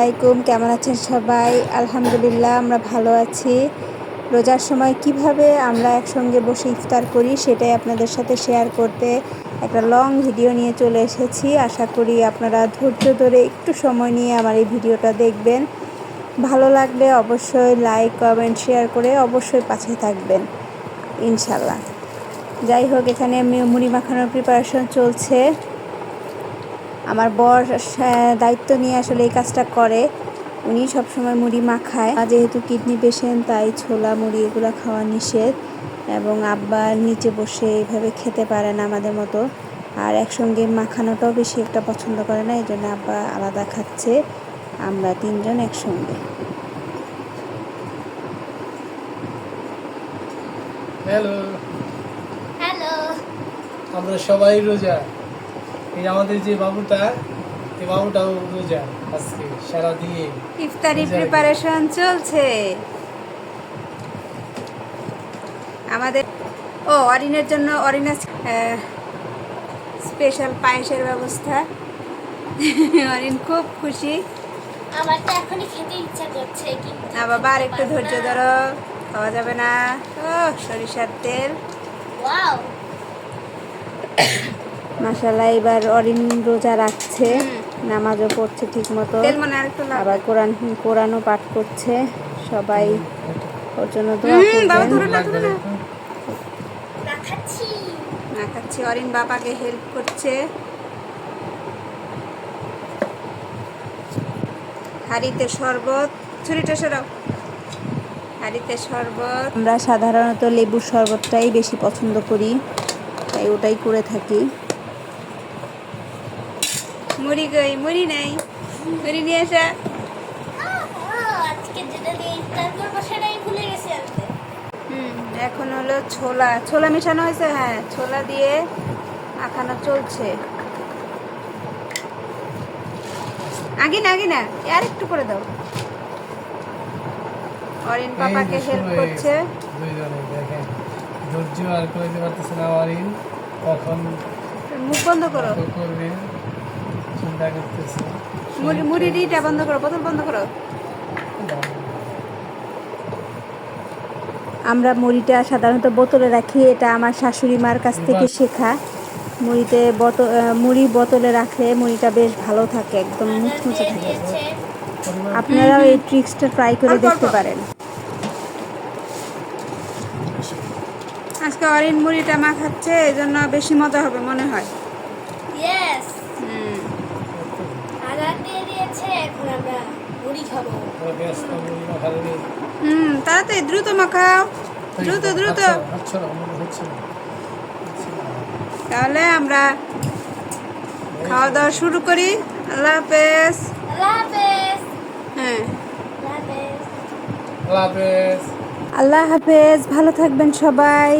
আলাইকুম, কেমন আছেন সবাই? আলহামদুলিল্লাহ, আমরা ভালো আছি। রোজার সময় কীভাবে আমরা একসঙ্গে বসে ইফতার করি সেটাই আপনাদের সাথে শেয়ার করতে একটা লং ভিডিও নিয়ে চলে এসেছি। আশা করি আপনারা ধৈর্য ধরে একটু সময় নিয়ে আমার এই ভিডিওটা দেখবেন। ভালো লাগলে অবশ্যই লাইক কমেন্ট শেয়ার করে অবশ্যই পাশে থাকবেন ইনশাল্লাহ যাই হোক, এখানে মুড়ি মাখানোর প্রিপারেশন চলছে। আমার বর দায়িত্ব নিয়ে আসলে এই কাজটা করে। উনি সবসময় মুড়ি মাখায়। আর যেহেতু কিডনি পেশেন্ট তাই ছোলা মুড়ি এগুলো খাওয়া নিষেধ এবং আব্বা নিচে বসে এইভাবে খেতে পারে না আমাদের মতো। আর একসঙ্গে মাখানোটাও বেশি একটা পছন্দ করে না এই জন্য আব্বা আলাদা খাচ্ছে। আমরা তিনজন একসঙ্গে। হ্যালো হ্যালো আমরা সবাই রোজা। এই আমাদের যে বাবুটা এই বাবুটাও রোজা আজকে সারা দিয়ে ইফতারি প্রিপারেশন চলছে। আমাদের ও অরিনের জন্য অরিনা স্পেশাল পায়েসের ব্যবস্থা। অরিন খুব খুশি। আমার তো এখনই খেতে ইচ্ছা করছে কিন্তু না বাবা আর একটু ধৈর্য ধরো খাওয়া যাবে না। ও সরিষার তেল। ওয়াও। মাসাল্লাহ এবার অরিন রোজা রাখছে নামাজও পড়ছে ঠিক মতো মানে। আবার কোরআন কোরআনও পাঠ করছে সবাই ওর জন্য দোয়া খাচ্ছি না খাচ্ছি অরিন বাবাকে হেল্প করছে। হাড়িতে শরবত ছুরিটা সরাও। হাড়িতে শরবত। আমরা সাধারণত লেবুর শরবতটাই বেশি পছন্দ করি তাই ওটাই করে থাকি। মুড়ি গই মুড়ি নাই। মুড়ি নিয়ে আসা। আজকে যেটা দিয়ে ইফতার করব ভুলে গেছি আনতে হুম এখন হলো ছোলা। ছোলা মেশানো হয়েছে হ্যাঁ ছোলা দিয়ে মাখানো চলছে। আগে না আগে না আর একটু করে দাও। অরিন পাপাকে হেল্প করছে। ধৈর্য আর করতে পারতেছে না আরিন কখন মুখ বন্ধ করো। করবে? চিন্তা করতেছে মুড়ি মুড়ি ডিটা বন্ধ করো বোতল বন্ধ করো। আমরা মুড়িটা সাধারণত বোতলে রাখি এটা আমার শাশুড়ি মার কাছ থেকে শেখা। মুড়িতে বোতল মুড়ি বোতলে রাখলে মুড়িটা বেশ ভালো থাকে একদম মুচমুচে থাকে। আপনারাও এই ট্রিক্সটা ট্রাই করে দেখতে পারেন। আজকে অরিন মুড়িটা মাখাচ্ছে এই জন্য বেশি মজা হবে মনে হয়। হুম তাড়াতাড়ি দ্রুত মাখাও। দ্রুত দ্রুত। তাহলে আমরা খাওয়া দাওয়া শুরু করি। আল্লাহ হাফেজ। হ্যাঁ। আল্লাহ হাফেজ। আল্লাহ হাফেজ। ভালো থাকবেন সবাই।